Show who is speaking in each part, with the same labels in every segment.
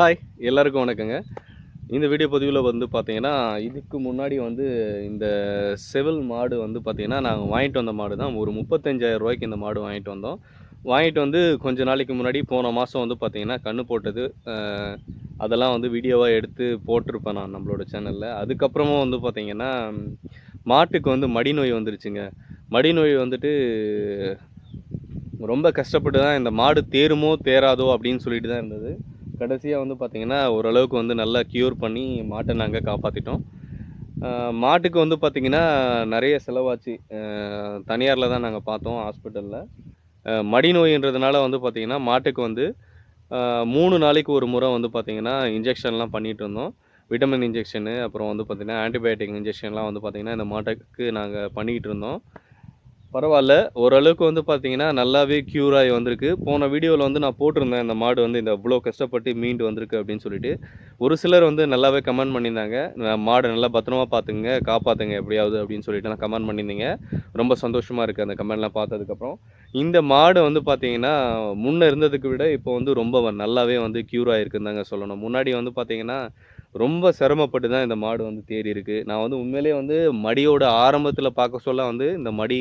Speaker 1: Hi எல்லாருக்கும் வணக்கங்க. இந்த வீடியோ பதிவில் வந்து பார்த்தீங்கன்னா இதுக்கு முன்னாடி வந்து இந்த செவில் மாடு வந்து பார்த்திங்கன்னா நாங்கள் வாங்கிட்டு வந்த மாடு தான். ஒரு முப்பத்தஞ்சாயிரம் ரூபாய்க்கு இந்த மாடு வாங்கிட்டு வந்தோம். வாங்கிட்டு வந்து கொஞ்ச நாளைக்கு முன்னாடி போன மாதம் வந்து பார்த்திங்கன்னா கன்று போட்டது. அதெல்லாம் வந்து வீடியோவாக எடுத்து போட்டிருப்பேன் நான் நம்மளோட சேனலில் அதுக்கப்புறமும் வந்து பார்த்திங்கன்னா மாட்டுக்கு வந்து மடி நோய் வந்துருச்சுங்க. மடி நோய் வந்துட்டு ரொம்ப கஷ்டப்பட்டு தான் இந்த மாடு தேருமோ தேராதோ அப்படின்னு சொல்லிட்டு தான் இருந்தது. கடைசியாக வந்து பார்த்திங்கன்னா ஓரளவுக்கு வந்து நல்லா க்யூர் பண்ணி மாட்டை நாங்கள் காப்பாற்றிட்டோம் மாட்டுக்கு வந்து பார்த்திங்கன்னா நிறைய செலவாச்சு. தனியாரில் தான் நாங்கள் பார்த்தோம் ஹாஸ்பிட்டலில் மடி நோயின்றதுனால வந்து பார்த்திங்கன்னா மாட்டுக்கு வந்து மூணு நாளைக்கு ஒரு முறை வந்து பார்த்திங்கன்னா இன்ஜெக்ஷன்லாம் பண்ணிகிட்டு இருந்தோம். விட்டமின் இன்ஜெக்ஷனு அப்புறம் வந்து பார்த்திங்கன்னா ஆன்டிபயோட்டிக் இன்ஜெக்ஷன்லாம் வந்து பார்த்திங்கன்னா இந்த மாட்டுக்கு நாங்கள் பண்ணிக்கிட்டு இருந்தோம். பரவாயில்ல. ஓரளவுக்கு வந்து பார்த்தீங்கன்னா நல்லாவே க்யூர் ஆகி வந்திருக்கு. போன வீடியோவில் வந்து நான் போட்டிருந்தேன் இந்த மாடு வந்து இந்த இவ்வளோ கஷ்டப்பட்டு மீண்டு வந்திருக்கு அப்படின்னு சொல்லிட்டு. ஒரு சிலர் வந்து நல்லாவே கமெண்ட் பண்ணியிருந்தாங்க. மாடு மாடை நல்லா பத்திரமா பார்த்துங்க காப்பாற்றுங்க எப்படியாவது அப்படின்னு சொல்லிட்டு நான் கமெண்ட் பண்ணியிருந்தீங்க. ரொம்ப சந்தோஷமாக இருக்குது அந்த கமெண்ட்லாம் பார்த்ததுக்கப்புறம். இந்த மாடு வந்து பார்த்தீங்கன்னா முன்னே இருந்ததுக்கு விட இப்போ வந்து ரொம்ப நல்லாவே வந்து க்யூர் ஆகிருக்குன்னு தாங்க சொல்லணும். முன்னாடி வந்து பார்த்தீங்கன்னா ரொம்ப சிரமப்பட்டு தான் இந்த மாடு வந்து தேறி இருக்குது நான் வந்து உண்மையிலேயே வந்து மடியோட ஆரம்பத்தில் பார்க்க சொல்ல வந்து இந்த மடி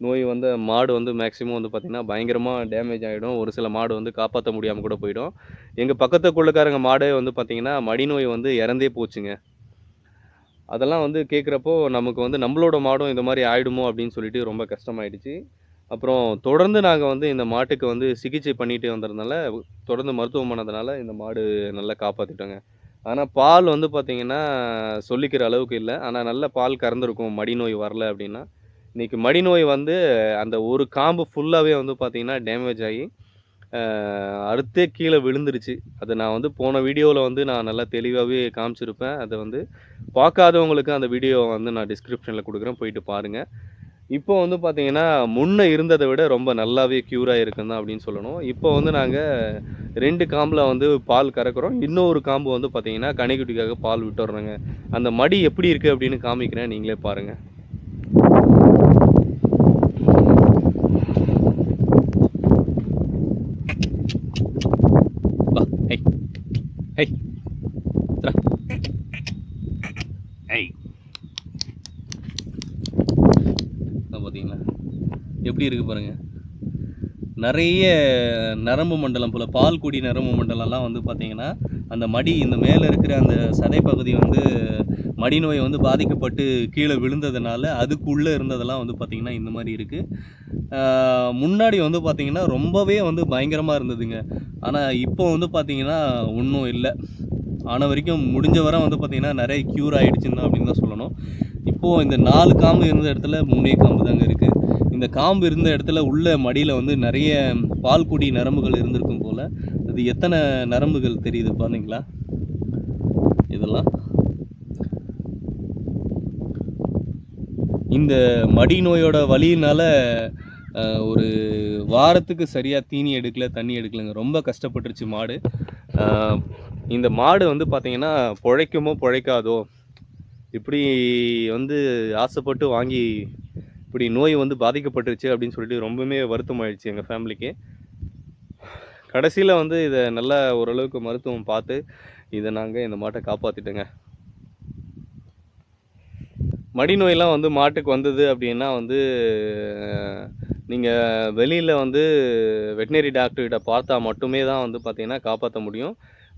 Speaker 1: நோய் வந்து மாடு வந்து மேக்ஸிமம் வந்து பார்த்திங்கன்னா பயங்கரமாக டேமேஜ் ஆகிடும் ஒரு சில மாடு வந்து காப்பாற்ற முடியாமல் கூட போயிடும். எங்கள் பக்கத்து குள்ளக்காரங்க மாடே வந்து பார்த்திங்கன்னா மடி நோய் வந்து இறந்தே போச்சுங்க. அதெல்லாம் வந்து கேட்குறப்போ நமக்கு வந்து நம்மளோட மாடும் இந்த மாதிரி ஆயிடுமோ அப்படின்னு சொல்லிட்டு ரொம்ப கஷ்டமாயிடுச்சு. அப்புறம் தொடர்ந்து நாங்கள் வந்து இந்த மாட்டுக்கு வந்து சிகிச்சை பண்ணிட்டு வந்ததுனால தொடர்ந்து மருத்துவம் பண்ணதுனால இந்த மாடு நல்லா காப்பாற்றிட்டோங்க ஆனால் பால் வந்து பார்த்திங்கன்னா சொல்லிக்கிற அளவுக்கு இல்லை. ஆனால் நல்ல பால் கறந்துருக்கும் மடி நோய் வரல அப்படின்னா இன்றைக்கி மடி நோய் வந்து அந்த ஒரு காம்பு ஃபுல்லாகவே வந்து பார்த்திங்கன்னா டேமேஜ் ஆகி அடுத்தே அறுத்தே கீழே விழுந்துருச்சு. அது நான் வந்து போன வீடியோவில் வந்து நான் நல்லா தெளிவாகவே காமிச்சிருப்பேன். அதை வந்து பார்க்காதவங்களுக்கு அந்த வீடியோவை வந்து நான் டிஸ்கிரிப்ஷனில் கொடுக்குறேன். போயிட்டு பாருங்கள் இப்போ வந்து பார்த்திங்கன்னா முன்னே இருந்ததை விட ரொம்ப நல்லாவே க்யூராக இருக்குன்னு தான் அப்படின்னு சொல்லணும். இப்போ வந்து நாங்கள் ரெண்டு காம்பில் வந்து பால் கறக்குறோம். இன்னொரு காம்பு வந்து பார்த்திங்கன்னா கனிக்குட்டிக்காக பால் விட்டுறோங்க. அந்த மடி எப்படி இருக்குது அப்படின்னு காமிக்கிறேன். நீங்களே பாருங்கள் Hey. Hi hi Hey. Hi பார்த்தீங்களா எப்படி இருக்கு பாருங்க நிறைய நரம்பு மண்டலம் போல் பால்குடி நரம்பு மண்டலம்லாம் வந்து பார்த்தீங்கன்னா அந்த மடி இந்த மேலே இருக்கிற அந்த சதை பகுதி வந்து மடி நோய் வந்து பாதிக்கப்பட்டு கீழே விழுந்ததுனால அதுக்குள்ளே இருந்ததெல்லாம் வந்து பார்த்திங்கன்னா இந்த மாதிரி இருக்குது முன்னாடி வந்து பார்த்திங்கன்னா ரொம்பவே வந்து பயங்கரமாக இருந்ததுங்க. ஆனால் இப்போ வந்து பார்த்திங்கன்னா ஒன்றும் இல்லை. ஆன வரைக்கும் முடிஞ்ச வரை வந்து பார்த்திங்கன்னா நிறைய க்யூர் ஆகிடுச்சுன்னு தான் அப்படின்னு தான் சொல்லணும். இப்போது இந்த நாலு காம்பு இருந்த இடத்துல மூணே காம்பு தாங்க இருக்குது இந்த காம்பு இருந்த இடத்துல உள்ள மடியில் வந்து நிறைய பால்குடி நரம்புகள் இருந்திருக்கும் போல். அது எத்தனை நரம்புகள் தெரியுது பார்த்தீங்களா இதெல்லாம். இந்த மடி நோயோட வழியினால் ஒரு வாரத்துக்கு சரியாக தீனி எடுக்கல தண்ணி எடுக்கலைங்க. ரொம்ப கஷ்டப்பட்டுருச்சு மாடு. இந்த மாடு வந்து பார்த்திங்கன்னா பிழைக்குமோ பிழைக்காதோ இப்படி வந்து ஆசைப்பட்டு வாங்கி இப்படி நோய் வந்து பாதிக்கப்பட்டுருச்சு அப்படின்னு சொல்லிட்டு ரொம்பவுமே வருத்தமாயிடுச்சு எங்கள் ஃபேமிலிக்கு. கடைசியில் வந்து இதை நல்லா ஓரளவுக்கு மருத்துவம் பார்த்து இதை நாங்கள் இந்த மாட்டை காப்பாற்றிட்டோங்க மடிநோயெலாம் வந்து மாட்டுக்கு வந்தது அப்படின்னா வந்து நீங்கள் வெளியில் வந்து வெட்டினரி டாக்டர்கிட்ட பார்த்தா மட்டுமே தான் வந்து பார்த்திங்கன்னா காப்பாற்ற முடியும்.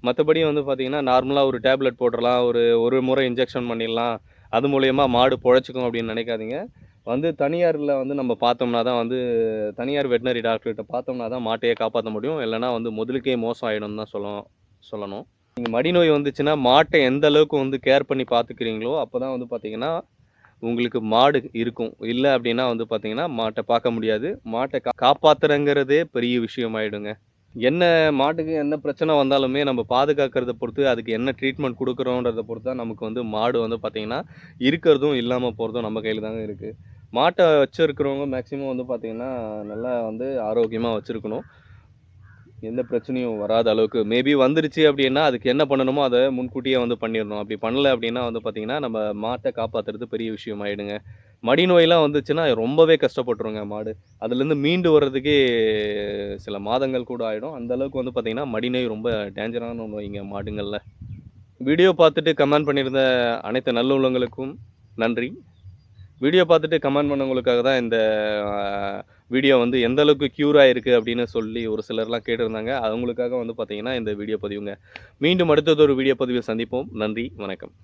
Speaker 1: மற்றபடி வந்து பார்த்திங்கன்னா நார்மலாக ஒரு டேப்லெட் போட்டுடலாம் ஒரு ஒரு முறை இன்ஜெக்ஷன் பண்ணிடலாம். அது மூலயமா மாடு பொழைச்சிக்கும் அப்படின்னு நினைக்காதீங்க. வந்து தனியாரில் வந்து நம்ம பார்த்தோம்னா தான் வந்து தனியார் வெட்டினரி டாக்டர்கிட்ட பார்த்தோம்னா தான் மாட்டையே காப்பாற்ற முடியும். இல்லைன்னா வந்து முதலுக்கே மோசம் ஆகிடும் தான் சொல்லணும் சொல்லணும். நீங்கள் மடி நோய் வந்துச்சுன்னா மாட்டை எந்த அளவுக்கு வந்து கேர் பண்ணி பார்த்துக்கிறீங்களோ அப்போ தான் வந்து பார்த்திங்கன்னா உங்களுக்கு மாடு இருக்கும். இல்லை அப்படின்னா வந்து பார்த்தீங்கன்னா மாட்டை பார்க்க முடியாது. மாட்டை கா காப்பாற்றுறங்கிறதே பெரிய விஷயம் ஆயிடுங்க என்ன மாட்டுக்கு என்ன பிரச்சனை வந்தாலுமே நம்ம பாதுகாக்கிறத பொறுத்து அதுக்கு என்ன ட்ரீட்மெண்ட் கொடுக்குறோன்றதை பொறுத்து தான் நமக்கு வந்து மாடு வந்து பார்த்திங்கன்னா இருக்கிறதும் இல்லாமல் போகிறதும் நம்ம கையில் தாங்க இருக்குது மாட்டை வச்சுருக்கிறவங்க மேக்ஸிமம் வந்து பார்த்திங்கன்னா நல்லா வந்து ஆரோக்கியமாக வச்சுருக்கணும். எந்த பிரச்சனையும் வராத அளவுக்கு. மேபி வந்துருச்சு அப்படின்னா அதுக்கு என்ன பண்ணணுமோ அதை முன்கூட்டியே வந்து பண்ணிடணும். அப்படி பண்ணல அப்படின்னா வந்து பார்த்திங்கன்னா நம்ம மாட்டை காப்பாற்றுறது பெரிய விஷயம் ஆகிடுங்க மடி நோயெல்லாம் வந்துச்சுன்னா ரொம்பவே கஷ்டப்பட்டுருங்க மாடு. அதுலேருந்து மீண்டு வர்றதுக்கே சில மாதங்கள் கூட ஆகிடும் அந்த அளவுக்கு வந்து பார்த்திங்கன்னா மடி நோய் ரொம்ப டேஞ்சரான நோய்ங்க மாடுங்களில். வீடியோ பார்த்துட்டு கமெண்ட் பண்ணியிருந்த அனைத்து நல்லுள்ளங்களுக்கும் நன்றி. வீடியோ பார்த்துட்டு கமெண்ட் பண்ணவங்களுக்காக தான் இந்த வீடியோ வந்து எந்த அளவுக்கு க்யூர் ஆயிருக்கு அப்படின்னு சொல்லி ஒரு சிலர்லாம் கேட்டிருந்தாங்க. அவங்களுக்காக வந்து பார்த்தீங்கன்னா இந்த வீடியோ பதிவுங்க. மீண்டும் அடுத்தது ஒரு வீடியோ பதிவில் சந்திப்போம். நன்றி வணக்கம்.